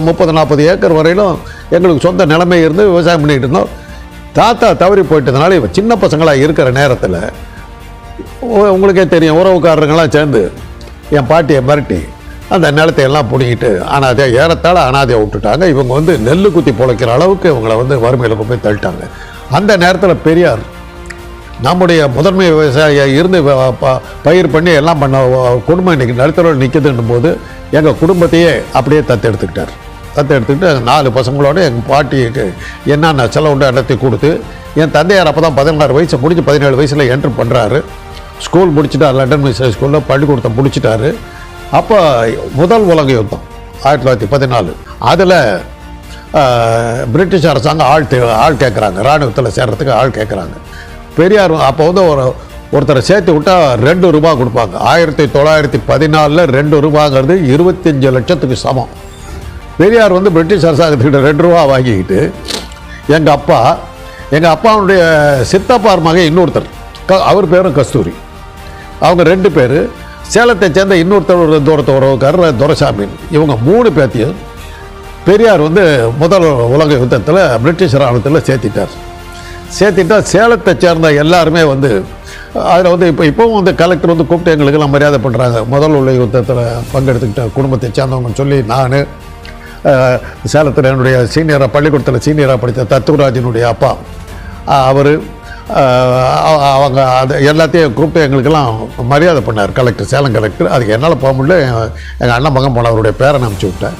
முப்பது நாற்பது ஏக்கர் வரையிலும் எங்களுக்கு சொந்த நிலைமை இருந்து விவசாயம் பண்ணிகிட்டு இருந்தோம். தாத்தா தவறி போயிட்டதுனால இவன் சின்ன பசங்களாக இருக்கிற நேரத்தில் உங்களுக்கே தெரியும் உறவுக்காரருங்கெல்லாம் சேர்ந்து என் பாட்டியை மிரட்டி அந்த நிலத்தையெல்லாம் பிடிங்கிட்டு அனாதையா ஏறத்தாழ அனாதையை விட்டுட்டாங்க. இவங்க வந்து நெல்லு குத்தி பிழைக்கிற அளவுக்கு இவங்களை வந்து வறுமையில் போய் தள்ளிட்டாங்க. அந்த நேரத்தில் பெரியார் நம்முடைய முதன்மை விவசாயியா இருந்து ப- பயிர் பண்ணி எல்லாம் பண்ண குடும்பம் இன்னைக்கு நடுத்தரவில் நிற்குதுன்னும் போது எங்கள் குடும்பத்தையே அப்படியே தத்தெடுத்துக்கிட்டார். தத்தெடுத்துக்கிட்டு நாலு பசங்களோட எங்கள் பாட்டிக்கு என்னென்ன செலவுண்டு இடத்தை கொடுத்து என் தந்தையார் அப்போ தான் பதினாறு வயசு முடிஞ்சு பதினேழு வயசில் என்ட்ரு பண்ணுறாரு ஸ்கூல் முடிச்சுட்டார் லண்டன் மிஸ் ஸ்கூலில் பள்ளிக்கூடத்தை முடிச்சிட்டாரு. அப்போ முதல் உலக யுத்தம் ஆயிரத்தி தொள்ளாயிரத்தி பதினாலு. அதில் பிரிட்டிஷ் அரசாங்கம் ஆள் ஆள் கேட்குறாங்க இராணுவத்தில் சேர்கிறதுக்கு ஆள் கேட்குறாங்க பெரியார் அப்போ வந்து ஒரு ஒருத்தரை சேர்த்து விட்டா ரெண்டு ரூபா கொடுப்பாங்க. ஆயிரத்தி தொள்ளாயிரத்தி பதினாலில் ரெண்டு ரூபாங்கிறது இருபத்தஞ்சு லட்சத்துக்கு சமம். பெரியார் வந்து பிரிட்டிஷ் அரசாங்கத்துக்கிட்ட ரெண்டு ரூபா வாங்கிக்கிட்டு எங்கள் அப்பா எங்கள் அப்பாவுடைய சித்தப்பார் மகன் இன்னொருத்தர் க அவர் பேரும் கஸ்தூரி. அவங்க ரெண்டு பேர் சேலத்தை சேர்ந்த இன்னொருத்தர் ஒரு தூரத்து உறவுக்காரர் துரசாமி. இவங்க மூணு பேர்த்தையும் பெரியார் வந்து முதல் உலக யுத்தத்தில் பிரிட்டிஷ் இராணுவத்தில் சேர்த்திட்டார். சேர்த்துட்டா சேலத்தை சேர்ந்த எல்லாருமே வந்து அதில் வந்து இப்போ இப்போவும் வந்து கலெக்டர் வந்து கூப்பிட்டு எங்களுக்கெல்லாம் மரியாதை பண்ணுறாங்க முதல் உள்ள யுத்தத்தில் பங்கெடுத்துக்கிட்ட குடும்பத்தை சேர்ந்தவங்கன்னு சொல்லி நான் சேலத்தில் என்னுடைய சீனியராக பள்ளிக்கூடத்தில் சீனியராக படித்த தத்துவராஜனுடைய அப்பா அவர் அவங்க அது எல்லாத்தையும் கூப்பிட்டு எங்களுக்கெல்லாம் மரியாதை பண்ணார். கலெக்டர் சேலம் கலெக்டர் அதுக்கு என்னால் போக முடியல. எங்கள் அண்ணன் மகன் போன அவருடைய அனுப்பிச்சி விட்டேன்.